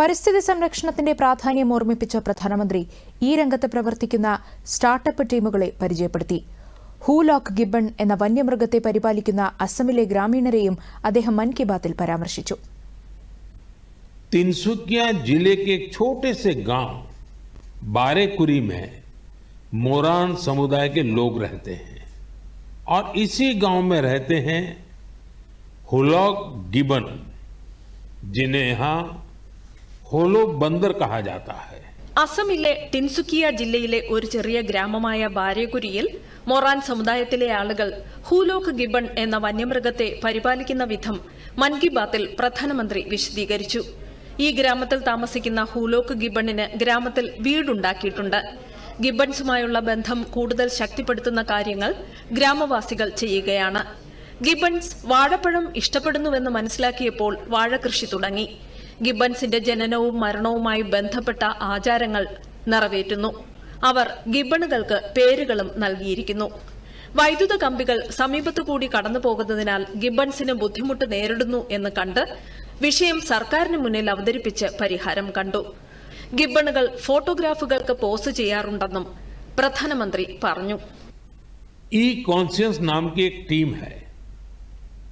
പരിസ്ഥിതി സംരക്ഷണത്തിന്റെ പ്രാധാന്യം ഓർമ്മിപ്പിച്ച പ്രധാനമന്ത്രി ഈ രംഗത്ത് പ്രവർത്തിക്കുന്ന സ്റ്റാർട്ടപ്പ് ടീമുകളെ പരിചയപ്പെടുത്തി ഹൂലോക്ക് ഗിബൺ എന്ന വന്യമൃഗത്തെ പരിപാലിക്കുന്ന അസമിലെ ഗ്രാമീണരെയും അദ്ദേഹം മൻ കി ബാത്തിൽ പരാമർശിച്ചു तिनसुकिया जिले के एक छोटे से गांव बारेकुरी में मोरान समुदाय के लोग रहते हैं और इसी गांव में रहते हैं हुलॉक गिबन जिन्हें यहां ഹോലോ ബന്ദർ അസമിലെ ടിൻസുക്കിയ ജില്ലയിലെ ഒരു ചെറിയ ഗ്രാമമായ ബാരേകുരിയിൽ മൊറാൻ സമുദായത്തിലെ ആളുകൾ ഹൂലോക്ക് ഗിബൺ എന്ന വന്യമൃഗത്തെ പരിപാലിക്കുന്ന വിധം മൻ കി ബാത്തിൽ പ്രധാനമന്ത്രി വിശദീകരിച്ചു. ഈ ഗ്രാമത്തിൽ താമസിക്കുന്ന ഹൂലോക്ക് ഗിബണിന് ഗ്രാമത്തിൽ വീടുണ്ടാക്കിയിട്ടുണ്ട്. ഗിബൺസുമായുള്ള ബന്ധം കൂടുതൽ ശക്തിപ്പെടുത്തുന്ന കാര്യങ്ങൾ ഗ്രാമവാസികൾ ചെയ്യുകയാണ്. ഗിബൺസ് വാഴപ്പഴം ഇഷ്ടപ്പെടുന്നുവെന്ന് മനസ്സിലാക്കിയപ്പോൾ വാഴകൃഷി തുടങ്ങി. ഗിബൺസിന്റെ ജനനവും മരണവുമായി ബന്ധപ്പെട്ട ആചാരങ്ങൾ നിറവേറ്റുന്നു അവർ ഗിബണുകൾക്ക് പേരുകളും നൽകിയിരിക്കുന്നു വൈദ്യുത കമ്പികൾ സമീപത്തുകൂടി കടന്നു പോകുന്നതിനാൽ ഗിബൺസിന് ബുദ്ധിമുട്ട് നേരിടുന്നു എന്ന് കണ്ട് വിഷയം സർക്കാരിന് മുന്നിൽ അവതരിപ്പിച്ച് പരിഹാരം കണ്ടു ഗിബണുകൾ ഫോട്ടോഗ്രാഫുകൾക്ക് പോസ്റ്റ് ചെയ്യാറുണ്ടെന്നും പ്രധാനമന്ത്രി പറഞ്ഞു ई कॉन्शियस नाम की एक टीम है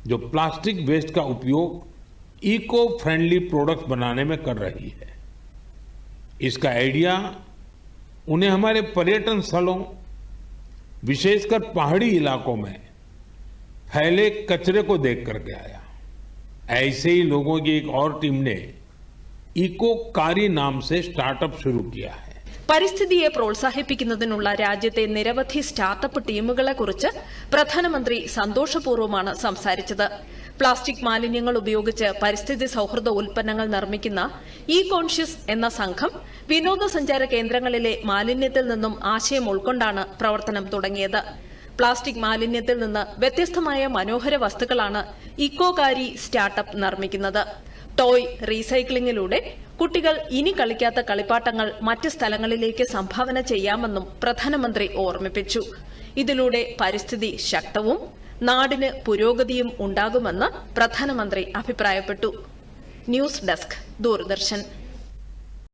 जो प्लास्टिक वेस्ट का उपयोग इको फ्रेंडली प्रोडक्ट बनाने में कर रही है। इसका आइडिया उन्हें हमारे पर्यटन स्थलों, विशेषकर पहाड़ी इलाकों में, फैले कचरे को देख करके आया। ऐसे ही लोगों की एक और टीम ने इको कारी नाम से स्टार्टअप शुरू किया है। പരിസ്ഥിതിയെ പ്രോത്സാഹിപ്പിക്കുന്നതിനുള്ള രാജ്യത്തെ നിരവധി സ്റ്റാർട്ടപ്പ് ടീമുകളെ കുറിച്ച് പ്രധാനമന്ത്രി സന്തോഷപൂർവമാണ് സംസാരിച്ചത്. പ്ലാസ്റ്റിക് മാലിന്യങ്ങൾ ഉപയോഗിച്ച് പരിസ്ഥിതി സൌഹൃദ ഉൽപ്പന്നങ്ങൾ നിർമ്മിക്കുന്ന ഇ കോൺഷ്യസ് എന്ന സംഘം വിനോദസഞ്ചാര കേന്ദ്രങ്ങളിലെ മാലിന്യത്തിൽ നിന്നും ആശയം ഉൾക്കൊണ്ടാണ് പ്രവർത്തനം തുടങ്ങിയത്. പ്ലാസ്റ്റിക് മാലിന്യത്തിൽ നിന്ന് വ്യത്യസ്തമായ മനോഹര വസ്തുക്കളാണ് ഇക്കോകാരി സ്റ്റാർട്ടപ്പ് നിർമ്മിക്കുന്നത്. ടോയ് റീസൈക്ലിംഗിലൂടെ കുട്ടികൾ ഇനി കളിക്കാത്ത കളിപ്പാട്ടങ്ങൾ മറ്റ് സ്ഥലങ്ങളിലേക്ക് സംഭാവന ചെയ്യാമെന്നും പ്രധാനമന്ത്രി ഓർമ്മിപ്പിച്ചു. ഇതിലൂടെ പരിസ്ഥിതി ശക്തവും നാടിന് പുരോഗതിയും ഉണ്ടാകുമെന്ന് പ്രധാനമന്ത്രി അഭിപ്രായപ്പെട്ടു. News desk Doordarshan.